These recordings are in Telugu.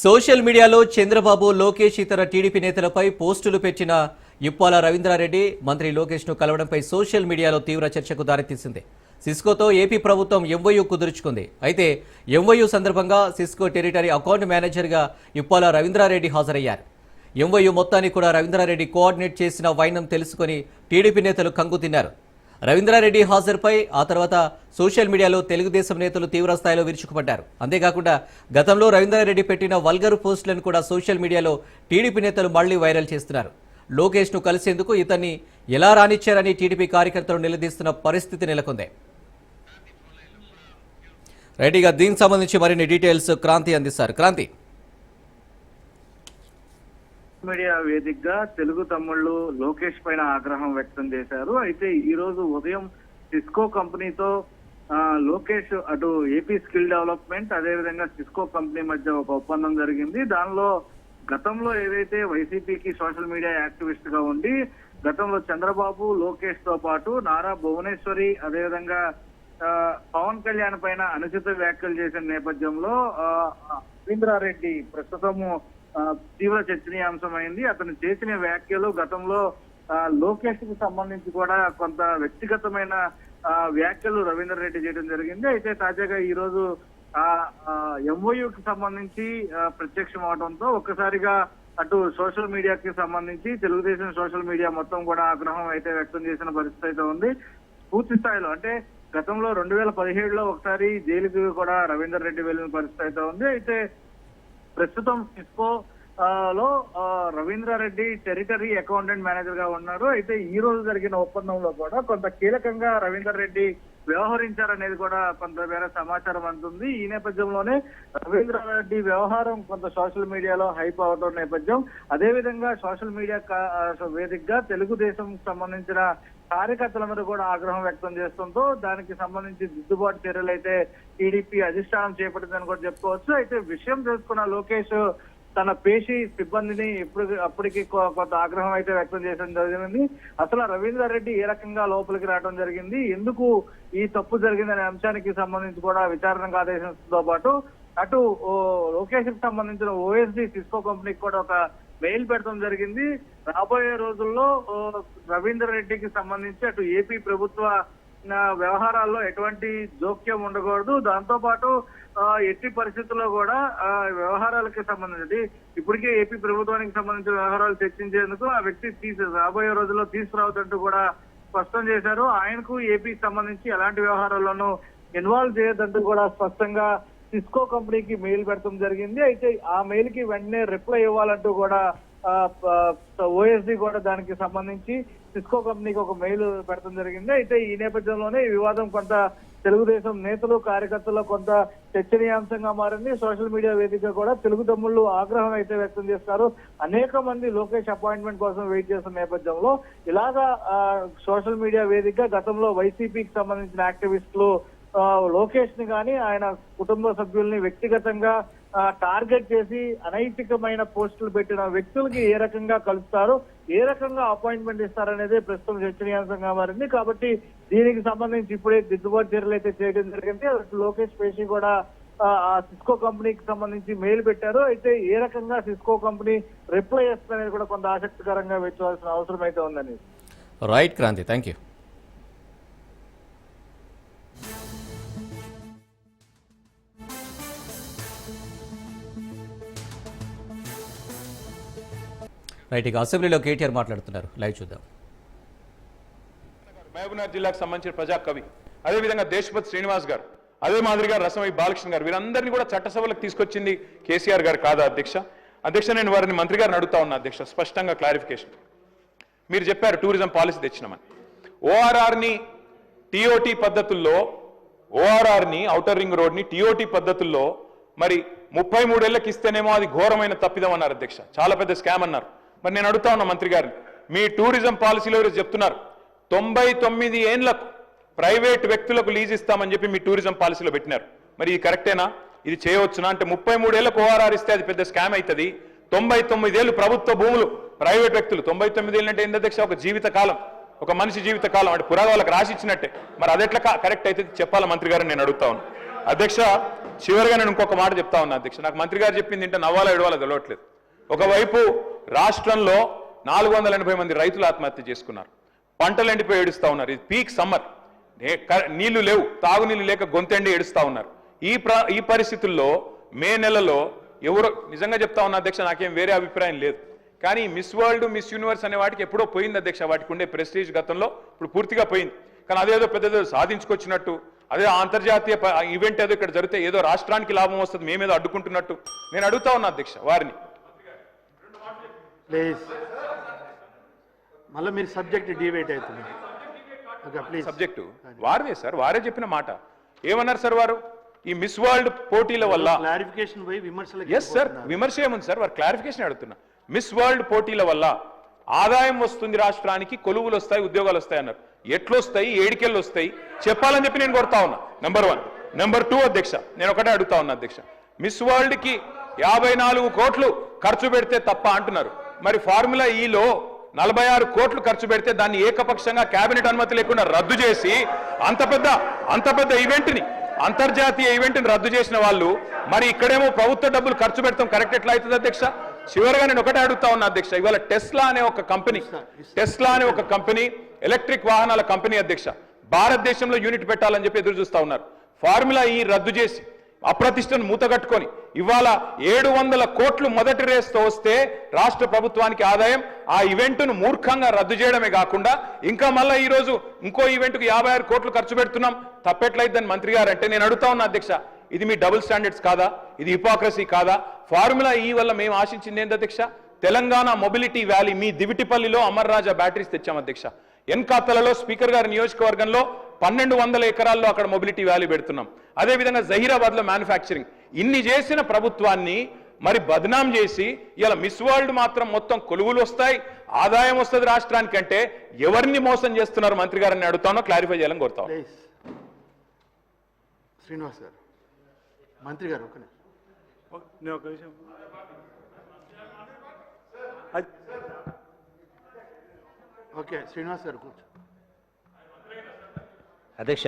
సోషల్ మీడియాలో చంద్రబాబు లోకేష్ ఇతర టీడీపీ నేతలపై పోస్టులు పెట్టిన ఇప్పాల రవీంద్రారెడ్డి మంత్రి లోకేష్ను కలవడంపై సోషల్ మీడియాలో తీవ్ర చర్చకు దారితీసింది. సిస్కోతో ఏపీ ప్రభుత్వం ఎంవైయూ కుదుర్చుకుంది. అయితే ఎంవైయూ సందర్భంగా సిస్కో టెరిటరీ అకౌంట్ మేనేజర్గా ఇప్పాల రవీంద్రారెడ్డి హాజరయ్యారు. ఎంవైయూ మొత్తాన్ని కూడా రవీంద్రారెడ్డి కోఆర్డినేట్ చేసిన వైనం తెలుసుకొని టీడీపీ నేతలు కంగు తిన్నారు రవీంద్రారెడ్డి హాజరుపై ఆ తర్వాత సోషల్ మీడియాలో తెలుగుదేశం నేతలు తీవ్ర స్థాయిలో విరుచుకుపడ్డారు. అంతేకాకుండా గతంలో రవీంద్రారెడ్డి పెట్టిన వల్గరు పోస్టులను కూడా సోషల్ మీడియాలో టీడీపీ నేతలు మళ్ళీ వైరల్ చేస్తున్నారు. లోకేష్ను కలిసేందుకు ఇతన్ని ఎలా రానిచ్చారని టీడీపీ కార్యకర్తలు నిలదీస్తున్న పరిస్థితి నెలకొంది. రెడీగా దీనికి సంబంధించి మరిన్ని డీటెయిల్స్ క్రాంతి అందిస్తారు. క్రాంతి. మీడియా వేదికగా తెలుగు తమ్ముళ్ళు లోకేష్ పైన ఆగ్రహం వ్యక్తం చేశారు. అయితే ఈ రోజు ఉదయం సిస్కో కంపెనీతో లోకేష్ అటు ఏపీ స్కిల్ డెవలప్మెంట్ అదేవిధంగా సిస్కో కంపెనీ మధ్య ఒక ఒప్పందం జరిగింది. దానిలో గతంలో ఏదైతే వైసీపీకి సోషల్ మీడియా యాక్టివిస్ట్గా ఉండి గతంలో చంద్రబాబు లోకేష్తో పాటు నారా భువనేశ్వరి అదేవిధంగా పవన్ కళ్యాణ్ పైన అనుచిత వ్యాఖ్యలు చేసిన నేపథ్యంలో రవీంద్రారెడ్డి ప్రస్తుతము తీవ్ర చర్చనీయాంశమైంది. అతను చేసిన వ్యాఖ్యలు గతంలో లోకేష్కి సంబంధించి కూడా కొంత వ్యక్తిగతమైన వ్యాఖ్యలు రవీందర్ రెడ్డి చేయడం జరిగింది. అయితే తాజాగా ఈ రోజు ఎంఓయూకి సంబంధించి ప్రత్యక్షం అవడంతో ఒక్కసారిగా అటు సోషల్ మీడియాకి సంబంధించి తెలుగుదేశం సోషల్ మీడియా మొత్తం కూడా ఆగ్రహం అయితే వ్యక్తం చేసిన పరిస్థితి అయితే ఉంది. పూర్తి స్థాయిలో అంటే గతంలో రెండు వేల పదిహేడులో ఒకసారి జైలుకి కూడా రవీందర్ రెడ్డి వెళ్ళిన పరిస్థితి అయితే ఉంది. అయితే ప్రస్తుతం ఇస్కో లో రవీంద్రారెడ్డి టెరిటరీ అకౌంటెంట్ మేనేజర్గా ఉన్నారు. అయితే ఈ రోజు జరిగిన ఒప్పందంలో కూడా కొంత కీలకంగా రవీంద్రారెడ్డి వ్యవహరించారనేది కూడా కొంత వేరే సమాచారం అందుతుంది ఈ నేపథ్యంలోనే రవీంద్రారెడ్డి వ్యవహారం కొంత సోషల్ మీడియాలో హైప్ అవడం నేపథ్యం. అదేవిధంగా సోషల్ మీడియా వేదికగా తెలుగుదేశం సంబంధించిన కార్యకర్తలందరూ కూడా ఆగ్రహం వ్యక్తం చేస్తుందో దానికి సంబంధించి దిద్దుబాటు చర్యలు అయితే టీడీపీ అధిష్టానం చేపట్టిందని కూడా చెప్పుకోవచ్చు. అయితే విషయం తెలుసుకున్న లోకేష్ తన పేషి సిబ్బందిని ఇప్పుడు అప్పటికి కొ- కొంత ఆగ్రహం అయితే వ్యక్తం చేయడం జరిగింది. అసలు రవీంద్ర రెడ్డి ఏ రకంగా లోపలికి రావడం జరిగింది? ఎందుకు ఈ తప్పు జరిగిందనే అంశానికి సంబంధించి కూడా విచారణకు ఆదేశించడంతో పాటు అటు ఓ, లోకేష్కి సంబంధించిన ఓఎస్డి సిస్కో కంపెనీకి కూడా ఒక మెయిల్ పెట్టడం జరిగింది. రాబోయే రోజుల్లో రవీందర్ రెడ్డికి సంబంధించి అటు ఏపీ ప్రభుత్వ వ్యవహారాల్లో ఎటువంటి జోక్యం ఉండకూడదు. దాంతో పాటు ఎట్టి పరిస్థితుల్లో కూడా ఆ వ్యవహారాలకి సంబంధించి ఇప్పటికే ఏపీ ప్రభుత్వానికి సంబంధించిన వ్యవహారాలు చర్చించేందుకు ఆ వ్యక్తి తీసు రాబోయే రోజుల్లో తీసుకురావద్దంటూ కూడా స్పష్టం చేశారు. ఆయనకు ఏపీకి సంబంధించి ఎలాంటి వ్యవహారాల్లోనూ ఇన్వాల్వ్ చేయొద్దంటూ కూడా స్పష్టంగా సిస్కో కంపెనీకి మెయిల్ పెడతాం జరిగింది. అయితే ఆ మెయిల్కి వెంటనే రిప్లై ఇవ్వాలంటూ కూడా ఓఎస్డి కూడా దానికి సంబంధించి సిస్కో కంపెనీకి ఒక మెయిల్ పెడతాం జరిగింది. అయితే ఈ నేపథ్యంలోనే ఈ వివాదం కొంత తెలుగుదేశం నేతలు కార్యకర్తల కొంత చర్చనీయాంశంగా మారింది. సోషల్ మీడియా వేదిక కూడా తెలుగు తమ్ముళ్ళు ఆగ్రహం అయితే వ్యక్తం చేస్తారు. అనేక మంది లోకేష్ అపాయింట్మెంట్ కోసం వెయిట్ చేస్తున్న నేపథ్యంలో ఇలాగా సోషల్ మీడియా వేదిక గతంలో వైసీపీకి సంబంధించిన యాక్టివిస్టులు లోకేష్ని కానీ ఆయన కుటుంబ సభ్యుల్ని వ్యక్తిగతంగా టార్గెట్ చేసి అనైతికమైన పోస్టులు పెట్టిన వ్యక్తులకి ఏ రకంగా కలుస్తారు ఏ రకంగా అపాయింట్మెంట్ ఇస్తారనేది ప్రస్తుతం చర్చనీయాంశంగా మారింది. కాబట్టి దీనికి సంబంధించి ఇప్పుడే దిద్దుబాటు చర్యలు అయితే చేయడం జరిగింది. అటు లోకేష్ పేషి కూడా ఆ, సిస్కో కంపెనీకి సంబంధించి మెయిల్ పెట్టారు. అయితే ఏ రకంగా సిస్కో కంపెనీ రిప్లై చేస్తుందనేది కూడా కొంత ఆసక్తికరంగా వెచ్చవలసిన అవసరం అయితే ఉందని. Right Kranti thank you right ఇక అసెంబ్లీలో కేటీఆర్ మాట్లాడుతున్నారు. లైవ్ చూద్దాం. మహబూబ్నగర్ జిల్లాకు సంబంధించిన ప్రజా కవి అదేవిధంగా దేశపతి శ్రీనివాస్ గారు అదే మాదిరిగా రసమై బాలకృష్ణ గారు వీరందరినీ కూడా చట్టసభలకు తీసుకొచ్చింది కేసీఆర్ గారు కాదా అధ్యక్ష? అధ్యక్ష నేను వారిని మంత్రి గారిని అడుగుతా ఉన్నా అధ్యక్ష స్పష్టంగా క్లారిఫికేషన్. మీరు చెప్పారు టూరిజం పాలసీ తెచ్చినామని. ఓఆర్ఆర్ని టీఓటీ పద్ధతుల్లో ఓఆర్ఆర్ని ఔటర్ రింగ్ రోడ్ని టీఓటీ పద్ధతుల్లో మరి ముప్పై మూడేళ్ళకు ఇస్తేనేమో అది ఘోరమైన తప్పిదం అన్నారు అధ్యక్ష. చాలా పెద్ద స్కామ్ అన్నారు. మరి నేను అడుగుతా ఉన్నా మంత్రి గారిని. మీ టూరిజం పాలసీలో చెప్తున్నారు? తొంభై తొమ్మిది ఏండ్లకు ప్రైవేట్ వ్యక్తులకు లీజ్ ఇస్తామని చెప్పి మీ టూరిజం పాలసీలో పెట్టినారు. మరి ఇది కరెక్టేనా? ఇది చేయవచ్చునా? అంటే ముప్పై మూడేళ్ళకు ఓఆర్ఆర్ ఇస్తే అది పెద్ద స్కామ్ అవుతుంది తొంభై తొమ్మిదేళ్ళు ప్రభుత్వ భూములు ప్రైవేట్ వ్యక్తులు. తొంభై తొమ్మిది ఏళ్ళు అంటే ఏంటి అధ్యక్ష? ఒక జీవిత కాలం. ఒక మనిషి జీవిత కాలం. అంటే పురాగా వాళ్ళకి రాసి ఇచ్చినట్టే. మరి అదెట్లా కరెక్ట్ అయితే చెప్పాలా మంత్రి గారిని? నేను అడుగుతా ఉన్నాను అధ్యక్ష చివరిగా నేను ఇంకొక మాట చెప్తా ఉన్నా అధ్యక్ష. నాకు మంత్రి గారు చెప్పింది ఏంటంటే నవ్వాలో ఎడవాలో తెలవట్లేదు. ఒకవైపు రాష్ట్రంలో నాలుగు వందల ఎనభై మంది రైతులు ఆత్మహత్య చేసుకున్నారు. పంటలు ఎండిపోయి ఏడుస్తా ఉన్నారు. ఇది పీక్ సమ్మర్. నీళ్ళు లేవు. తాగునీళ్ళు లేక గొంతెండి ఏడుస్తా ఉన్నారు. ఈ ప్ర ఈ పరిస్థితుల్లో మే నెలలో ఎవరో నిజంగా చెప్తా ఉన్నా అధ్యక్ష నాకేం వేరే అభిప్రాయం లేదు. కానీ మిస్ వరల్డ్ మిస్ యూనివర్స్ అనే వాటికి ఎప్పుడో పోయింది అధ్యక్ష వాటికి ఉండే ప్రెస్టీజ్ గతంలో. ఇప్పుడు పూర్తిగా పోయింది. కానీ అదేదో పెద్దదో సాధించుకొచ్చినట్టు అదే అంతర్జాతీయ ఈవెంట్ ఏదో ఇక్కడ జరిగితే ఏదో రాష్ట్రానికి లాభం వస్తుంది మేమేదో అడ్డుకుంటున్నట్టు. నేను అడుగుతా ఉన్నా అధ్యక్ష వారిని. ప్లీజ్. మళ్ళీ మీరు సబ్జెక్ట్ డివేట్ ఓకే ప్లీజ్ సబ్జెక్టు వారిదే సార్ వారే చెప్పిన మాట. ఏమన్నారు సార్ వారు? ఈ మిస్ వరల్డ్ పోటీల వల్ల క్లారిఫికేషన్ పోయి విమర్శలకు ఎస్ సార్ విమర్శ ఏముంది సార్ వారు క్లారిఫికేషన్ అడుగుతున్నా. మిస్ వరల్డ్ పోటీల వల్ల ఆదాయం వస్తుంది రాష్ట్రానికి కొలువులు వస్తాయి ఉద్యోగాలు వస్తాయి అన్నారు. ఎట్లు వస్తాయి ఏడికెళ్ళు వస్తాయి చెప్పాలని చెప్పి నేను కొడతా ఉన్నా. నెంబర్ వన్ నెంబర్ టూ అధ్యక్ష. నేను ఒకటే అడుగుతా ఉన్నా అధ్యక్ష. మిస్ వరల్డ్కి యాభై నాలుగు కోట్లు ఖర్చు పెడితే తప్ప అంటున్నారు. మరి ఫార్ములా ఈలో నలభై ఆరు కోట్లు ఖర్చు పెడితే దాన్ని ఏకపక్షంగా కేబినెట్ అనుమతి లేకుండా రద్దు చేసి అంత పెద్ద అంత పెద్ద ఈవెంట్ని అంతర్జాతీయ ఈవెంట్ని రద్దు చేసిన వాళ్ళు మరి ఇక్కడేమో ప్రభుత్వ డబ్బులు ఖర్చు పెడతాం. కరెక్ట్ ఎట్లా అవుతుంది అధ్యక్ష? చివరిగా నేను ఒకటే అడుగుతా ఉన్నా అధ్యక్ష ఇవాళ టెస్లా అనే ఒక కంపెనీ టెస్లా అనే ఒక కంపెనీ ఎలక్ట్రిక్ వాహనాల కంపెనీ అధ్యక్ష భారతదేశంలో యూనిట్ పెట్టాలని చెప్పి ఎదురు చూస్తా ఉన్నారు. ఫార్ములా ఈ e రద్దు చేసి అప్రతిష్టను మూతగట్టుకొని ఇవాళ ఏడు వందల కోట్లు మొదటి రేస్తో వస్తే రాష్ట్ర ప్రభుత్వానికి ఆదాయం ఆ ఈవెంట్ను మూర్ఖంగా రద్దు చేయడమే కాకుండా ఇంకా మళ్ళీ ఈరోజు ఇంకో ఈవెంట్కు యాభై ఆరు కోట్లు ఖర్చు పెడుతున్నాం. తప్పెట్లయిద్దని మంత్రి గారు అంటే నేను అడుగుతా ఉన్నా అధ్యక్ష ఇది మీ డబుల్ స్టాండర్డ్స్ కాదా? ఇది హిపోక్రసీ కాదా? ఫార్ములా ఈ వల్ల మేము ఆశించింది ఏంటి అధ్యక్ష? తెలంగాణ మొబిలిటీ వ్యాలీ మీ దివిటిపల్లిలో అమర్రాజా బ్యాటరీస్ తెచ్చాం అధ్యక్ష. ఎన్కాతలలో స్పీకర్ గారి నియోజకవర్గంలో పన్నెండు వందల ఎకరాల్లో అక్కడ మొబిలిటీ వ్యాలీ పెడుతున్నాం. అదేవిధంగా జహీరాబాద్లో మ్యానుఫ్యాక్చరింగ్ ఇన్ని చేసిన ప్రభుత్వాన్ని మరి బదనాం చేసి ఇలా మిస్ వరల్డ్ మాత్రం మొత్తం కొలువులు వస్తాయి ఆదాయం వస్తుంది రాష్ట్రానికి అంటే ఎవరిని మోసం చేస్తున్నారు మంత్రి గారిని అడుగుతానో క్లారిఫై చేయాలని కోరుతాం శ్రీనివాస్ గారు. మంత్రి గారు ఒక నిమిషం. ఓకే శ్రీనివాస్ గారు కూర్చో. అధ్యక్ష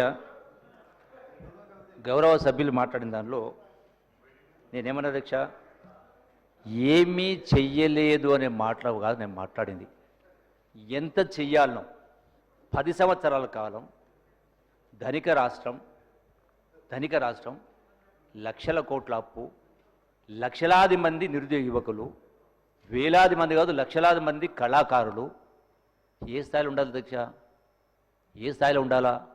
గౌరవ సభ్యులు మాట్లాడిన దానిలో నేనేమన్నా దీక్ష? ఏమీ చెయ్యలేదు అనే మాట కాదు నేను మాట్లాడింది. ఎంత చెయ్యాలనో పది సంవత్సరాల కాలం ధనిక రాష్ట్రం ధనిక రాష్ట్రం లక్షల కోట్ల అప్పు లక్షలాది మంది నిరుద్యోగ యువకులు వేలాది మంది కాదు లక్షలాది మంది కళాకారులు. ఏ స్థాయిలో ఉండాలి దీక్ష? ఏ స్థాయిలో ఉండాలా?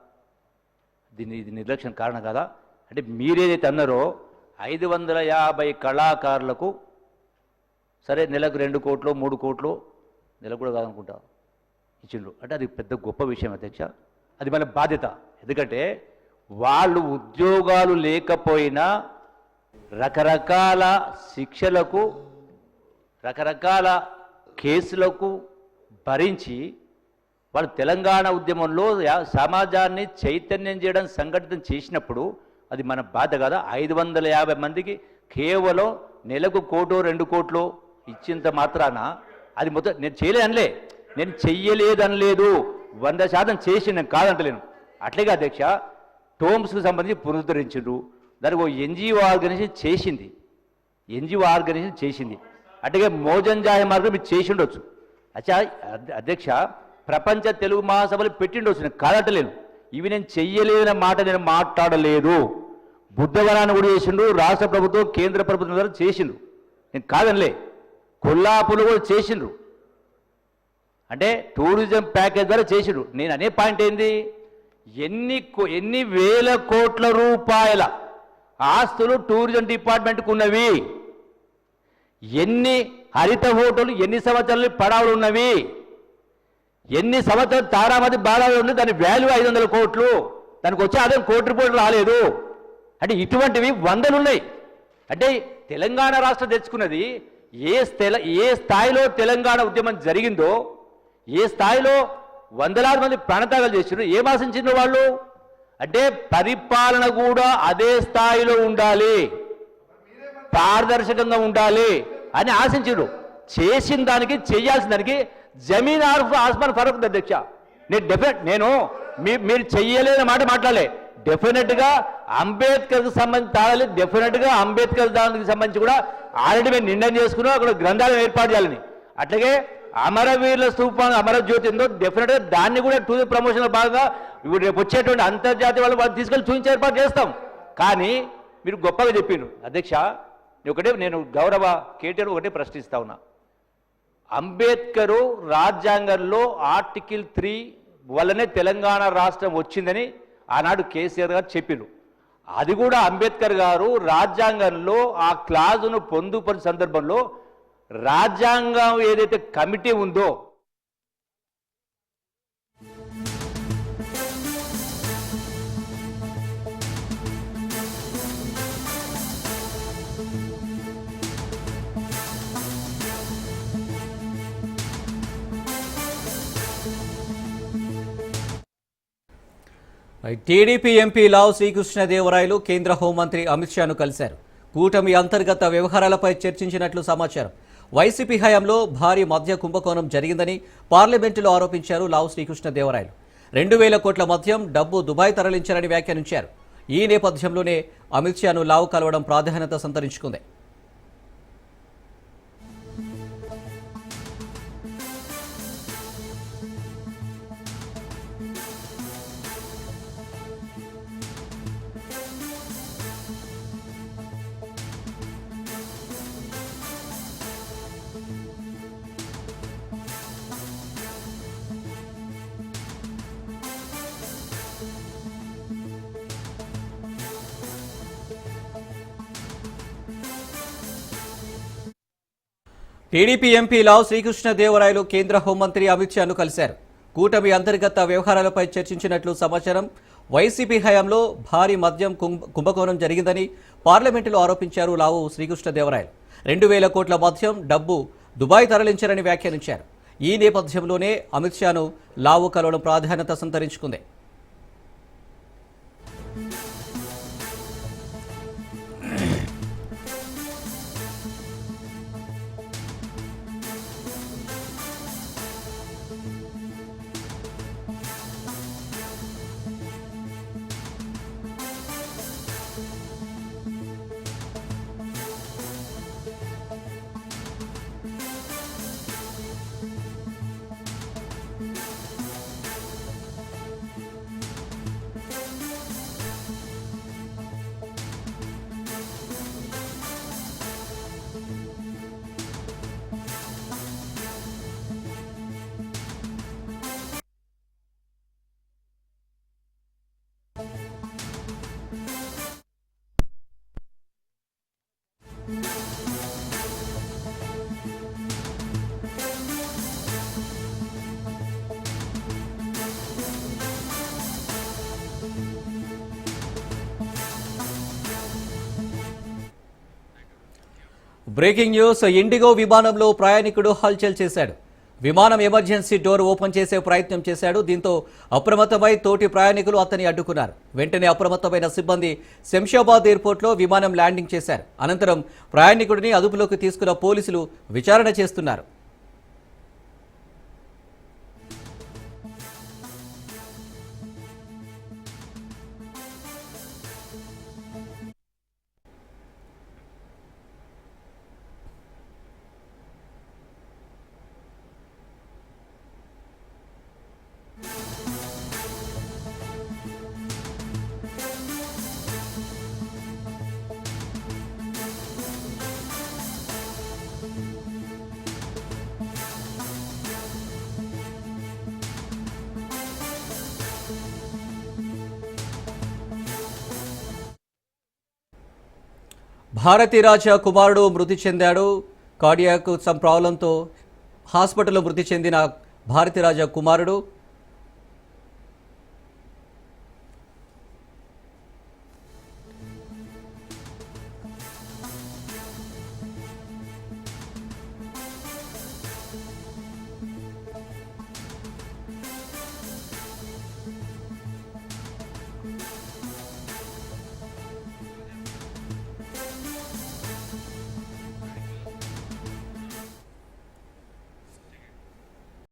దీన్ని ఇది నిర్లక్ష్యం కారణం కదా? అంటే మీరేదైతే అన్నారో ఐదు వందల యాభై కళాకారులకు సరే నెలకు రెండు కోట్లు మూడు కోట్లు నెలకు కూడా కాదనుకుంటా. ఇచ్చిండ్రు. అంటే అది పెద్ద గొప్ప విషయం అధ్యక్ష. అది మన బాధ్యత. ఎందుకంటే వాళ్ళు ఉద్యోగాలు లేకపోయినా రకరకాల శిక్షలకు రకరకాల కేసులకు భరించి వాళ్ళు తెలంగాణ ఉద్యమంలో సమాజాన్ని చైతన్యం చేయడం సంఘటితం చేసినప్పుడు అది మన బాధ కదా? ఐదు వందల యాభై మందికి కేవలం నెలకు కోటో రెండు కోట్లు ఇచ్చేంత మాత్రాన అది మొత్తం నేను చేయలేదనలే నేను చెయ్యలేదనలేదు. వంద శాతం చేసి నేను కాదంటలేను. అట్లాగే అధ్యక్ష టోమ్స్కి సంబంధించి పునరుద్ధరించిండ్రు. దానికి ఒక ఎన్జిఓ ఆర్గనైజేషన్ చేసింది. ఎన్జిఓ ఆర్గనైజేషన్ చేసింది. అట్లాగే మోజంజాయ మార్గం మీరు చేసి ఉండొచ్చు. అచ్చా అధ్య- అధ్యక్ష ప్రపంచ తెలుగు మహాసభలు పెట్టిండొచ్చు. నేను కాదట్టలేను ఇవి నేను చెయ్యలేదన్న మాట నేను మాట్లాడలేదు. బుద్ధవనాన్ని కూడా చేసిండు రాష్ట్ర ప్రభుత్వం కేంద్ర ప్రభుత్వం ద్వారా చేసిండ్రు నేను కాదనిలే. కొల్లాపులు కూడా చేసిండ్రు. అంటే టూరిజం ప్యాకేజ్ ద్వారా చేసిండ్రు. నేను అనే పాయింట్ ఏంది? ఎన్ని కో- ఎన్ని వేల కోట్ల రూపాయల ఆస్తులు టూరిజం డిపార్ట్మెంట్కు ఉన్నవి? ఎన్ని హరిత హోటలు ఎన్ని సంవత్సరాలు పడావులు ఉన్నవి? ఎన్ని సంవత్సరాలు తారామతి బాడాలు ఉంది దాని వాల్యూ ఐదు వందల కోట్లు. దానికి వచ్చే ఆదాయం కోటి రూపాయలు రాలేదు. అంటే ఇటువంటివి వందలు ఉన్నాయి అంటే తెలంగాణ రాష్ట్రం తెచ్చుకున్నది ఏ స్థల ఏ స్థాయిలో తెలంగాణ ఉద్యమం జరిగిందో ఏ స్థాయిలో వందలాది మంది ప్రాణత్యాగాలు చేసిండ్రు ఏం ఆశించారు వాళ్ళు? అంటే పరిపాలన కూడా అదే స్థాయిలో ఉండాలి. పారదర్శకంగా ఉండాలి అని ఆశించారు చేసిన దానికి చేయాల్సిన దానికి జమీన్ ఆర్ఫ్ ఆస్మాన్ ఫరక్ అధ్యక్ష. నేను డెఫినెట్ నేను మీ మీరు చెయ్యలేని మాట మాట్లాడలే. డెఫినెట్గా అంబేద్కర్కి సంబంధించి తాళాలి డెఫినెట్గా అంబేద్కర్ దానికి సంబంధించి కూడా ఆల్రెడీ మేము నిర్ణయం చేసుకున్నాం అక్కడ గ్రంథాలను ఏర్పాటు చేయాలని. అట్లాగే అమరవీరుల స్థూపం అమరజ్యోతి ఉందో డెఫినెట్గా దాన్ని కూడా టూరిజం ప్రమోషన్ భాగంగా ఇప్పుడు రేపు వచ్చేటువంటి అంతర్జాతీయ వాళ్ళు వాళ్ళు తీసుకెళ్ళి చూపించి ఏర్పాటు చేస్తాం. కానీ మీరు గొప్పగా చెప్పిండ్రు అధ్యక్ష ఒకటే నేను గౌరవ కేటీఆర్ ఒకటే ప్రశ్నిస్తా ఉన్నా. అంబేద్కరు రాజ్యాంగంలో ఆర్టికల్ త్రీ వల్లనే తెలంగాణ రాష్ట్రం వచ్చిందని ఆనాడు కేసీఆర్ గారు చెప్పిండ్రు. అది కూడా అంబేద్కర్ గారు రాజ్యాంగంలో ఆ క్లాజును పొందుపరిచిన సందర్భంలో రాజ్యాంగం ఏదైతే కమిటీ ఉందో టీడీపీ ఎంపీ లావు శ్రీకృష్ణదేవరాయలు కేంద్ర హోంమంత్రి అమిత్ షాను కలిశారు. కూటమి అంతర్గత వ్యవహారాలపై చర్చించినట్లు సమాచారం. వైసీపీ హయాంలో భారీ మద్య కుంభకోణం జరిగిందని పార్లమెంటులో ఆరోపించారు లావు శ్రీకృష్ణదేవరాయలు. రెండు వేల కోట్ల మద్యం డబ్బు దుబాయ్ తరలించారని వ్యాఖ్యానించారు. ఈ నేపథ్యంలోనే అమిత్ షాను లావు కలవడం ప్రాధాన్యత సంతరించుకుంది. టీడీపీ ఎంపీ లావు శ్రీకృష్ణదేవరాయలు కేంద్ర హోంమంత్రి అమిత్ షాను కలిశారు. కూటమి అంతర్గత వ్యవహారాలపై చర్చించినట్లు సమాచారం వైసీపీ హయాంలో భారీ మద్యం కుంభ- కుంభకోణం జరిగిందని పార్లమెంటులో ఆరోపించారు లావు శ్రీకృష్ణదేవరాయలు. రెండు వేల కోట్ల మద్యం డబ్బు దుబాయ్ తరలించారని వ్యాఖ్యానించారు. ఈ నేపథ్యంలోనే అమిత్ షాను లావు కలవడం ప్రాధాన్యత సంతరించుకుంది. బ్రేకింగ్ న్యూస్ ఇండిగో విమానంలో ప్రయాణికుడు హల్చల్ చేశాడు. విమానం ఎమర్జెన్సీ డోర్ ఓపెన్ చేసే ప్రయత్నం చేశాడు. దీంతో అప్రమత్తమై తోటి ప్రయాణికులు అతన్ని అడ్డుకున్నారు. వెంటనే అప్రమత్తమైన సిబ్బంది శంషాబాద్ ఎయిర్పోర్ట్లో విమానం ల్యాండింగ్ చేశారు. అనంతరం ప్రయాణికుడిని అదుపులోకి తీసుకున్న పోలీసులు విచారణ చేస్తున్నారు. భారతీరాజ కుమారుడు మృతి చెందాడు. కార్డియాక్ సమ్ ప్రాబ్లంతో హాస్పిటల్లో మృతి చెందిన భారతీరాజ కుమారుడు.